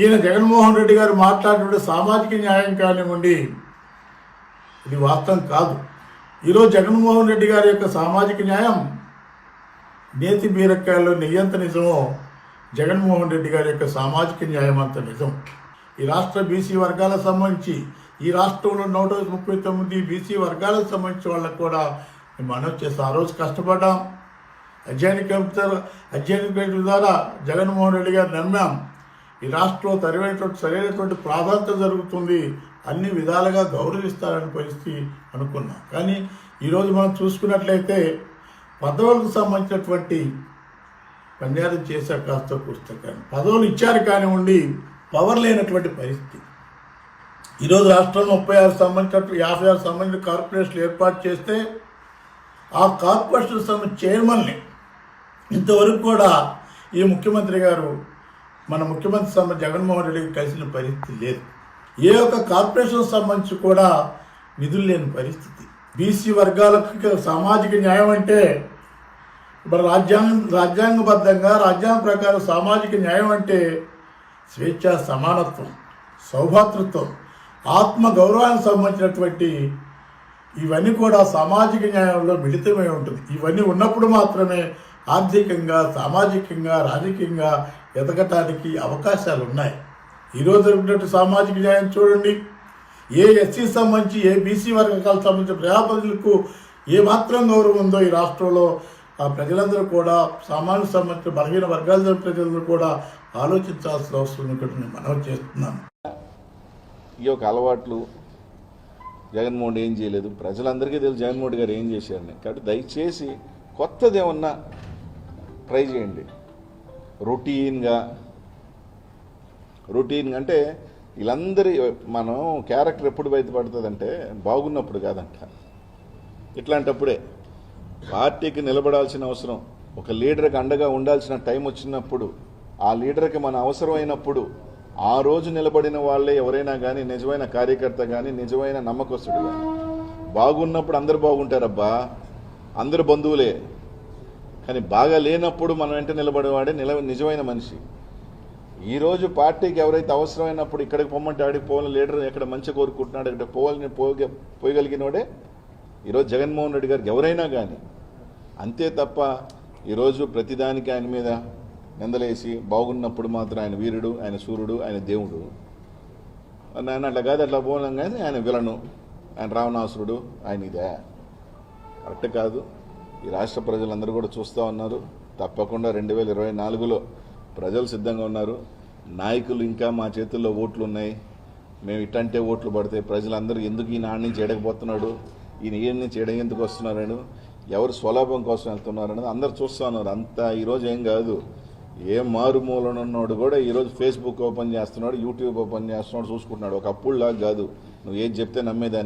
ఈయన జగన్మోహన్ రెడ్డి గారు మాట్లాడినప్పుడు సామాజిక న్యాయం కానివ్వండి ఇది వాస్తవం కాదు. ఈరోజు జగన్మోహన్ రెడ్డి గారి యొక్క సామాజిక న్యాయం నేతి బీరకాయలో నెయ్యంత నిజమో జగన్మోహన్ రెడ్డి గారి యొక్క సామాజిక న్యాయం అంత నిజం. ఈ రాష్ట్ర బీసీ వర్గాలకు సంబంధించి ఈ రాష్ట్రంలో నూట ముప్పై తొమ్మిది బీసీ వర్గాలకు సంబంధించిన వాళ్ళకు కూడా మనం చేస్తాం. ఆ రోజు కష్టపడ్డాం. అధ్యయన కమిటీ అధ్యయన కమిటీ ద్వారా జగన్మోహన్ రెడ్డి గారు నమ్మాం. ఈ రాష్ట్రంలో సరైనటువంటి సరైనటువంటి ప్రాధాన్యత జరుగుతుంది అన్ని విధాలుగా గౌరవిస్తారని పరిస్థితి అనుకున్నాం. కానీ ఈరోజు మనం చూసుకున్నట్లయితే పదవులకు సంబంధించినటువంటి కన్యాదం చేశారు కాస్త పుస్తకాన్ని. పదవులు ఇచ్చారు కానివ్వండి పవర్ లేనటువంటి పరిస్థితి. ఈరోజు రాష్ట్రంలో ముప్పై ఆరు సంబంధించినట్టు యాభై ఆరు సంబంధించిన కార్పొరేషన్లు ఏర్పాటు చేస్తే ఆ కార్పొరేషన్ సంబంధించిన చైర్మన్ని ఇంతవరకు కూడా ఈ ముఖ్యమంత్రి గారు మన ముఖ్యమంత్రి సంబంధించి జగన్మోహన్ రెడ్డికి కలిసిన పరిస్థితి లేదు. ఏ ఒక్క కార్పొరేషన్ సంబంధించి కూడా నిధులు లేని పరిస్థితి. బీసీ వర్గాలకు సామాజిక న్యాయం అంటే ఇప్పుడు రాజ్యాంగ రాజ్యాంగబద్ధంగా రాజ్యాంగం ప్రకారం సామాజిక న్యాయం అంటే స్వేచ్ఛ సమానత్వం సౌభాతృత్వం ఆత్మ గౌరవానికి సంబంధించినటువంటి ఇవన్నీ కూడా సామాజిక న్యాయంలో మిళితమై ఉంటుంది. ఇవన్నీ ఉన్నప్పుడు మాత్రమే ఆర్థికంగా సామాజికంగా రాజకీయంగా ఎదగటానికి అవకాశాలు ఉన్నాయి ఈరోజు జరిగినట్టు సామాజిక న్యాయం చూడండి. ఏ ఎస్సీ సంబంధించి ఏ బీసీ వర్గాలకు సంబంధించిన ప్రజాప్రతినిధులకు ఏమాత్రం గౌరవం ఉందో ఈ రాష్ట్రంలో ఆ ప్రజలందరూ కూడా సామాన్య సంబంధించిన బలహీన వర్గాల ప్రజలందరూ కూడా ఆలోచించాల్సిన అవసరం ఇక్కడ నేను మనవి చేస్తున్నాను. ఈ యొక్క అలవాట్లు జగన్మోహన్ ఏం చేయలేదు. ప్రజలందరికీ తెలుసు జగన్మోహన్ గారు ఏం చేశారని. కాబట్టి దయచేసి కొత్తది ఏమన్నా ట్రై చేయండి. రొటీన్గా. రొటీన్ అంటే వీళ్ళందరి మనం క్యారెక్టర్ ఎప్పుడు బయటపడుతుందంటే బాగున్నప్పుడు కాదంట. ఇట్లాంటప్పుడే పార్టీకి నిలబడాల్సిన అవసరం. ఒక లీడర్కి అండగా ఉండాల్సిన టైం వచ్చినప్పుడు ఆ లీడర్కి మన అవసరమైనప్పుడు ఆ రోజు నిలబడిన వాళ్ళే ఎవరైనా కానీ నిజమైన కార్యకర్త కానీ నిజమైన నమ్మకస్తుడు కానీ బాగున్నప్పుడు అందరు బాగుంటారబ్బా. అందరు బంధువులే. కానీ బాగా లేనప్పుడు మనం వెంట నిలబడేవాడే నిల నిజమైన మనిషి. ఈరోజు పార్టీకి ఎవరైతే అవసరమైనప్పుడు ఇక్కడికి పొమ్మంటే ఆడికి పోవాలని లీడర్ ఎక్కడ మంచి కోరుకుంటున్నాడు ఇక్కడ పోవాలని పోగ పోయగలిగినోడే ఈరోజు జగన్మోహన్ రెడ్డి గారికి ఎవరైనా కానీ అంతే తప్ప ఈరోజు ప్రతిదానికి ఆయన మీద నిందలేసి బాగున్నప్పుడు మాత్రం ఆయన వీరుడు ఆయన సూర్యుడు ఆయన దేవుడు. ఆయన అట్లా కాదు అట్లా పోలం కానీ ఆయన విలను. ఆయన రావణాసురుడు ఆయన ఇదే. కరెక్ట్ కాదు. ఈ రాష్ట్ర ప్రజలందరూ కూడా చూస్తూ ఉన్నారు. తప్పకుండా రెండు వేల ఇరవై నాలుగులో ప్రజలు సిద్ధంగా ఉన్నారు. నాయకులు ఇంకా మా చేతుల్లో ఓట్లు ఉన్నాయి మేము ఇట్టంటే ఓట్లు పడితే ప్రజలందరూ ఎందుకు ఈయన ఆడి నుంచి ఈయన ఈ నుంచి ఎడ ఎందుకు వస్తున్నారని ఎవరు స్వలాభం కోసం వెళ్తున్నారని అందరు చూస్తూ ఉన్నారు. అంతా ఈరోజు ఏం కాదు. ఏ మారుమూలనున్నోడు కూడా ఈరోజు ఫేస్బుక్ ఓపెన్ చేస్తున్నాడు యూట్యూబ్ ఓపెన్ చేస్తున్నాడు చూసుకుంటున్నాడు. ఒకప్పుడు అప్పుడులాగా కాదు. నువ్వు ఏది చెప్తే నమ్మేదానికి.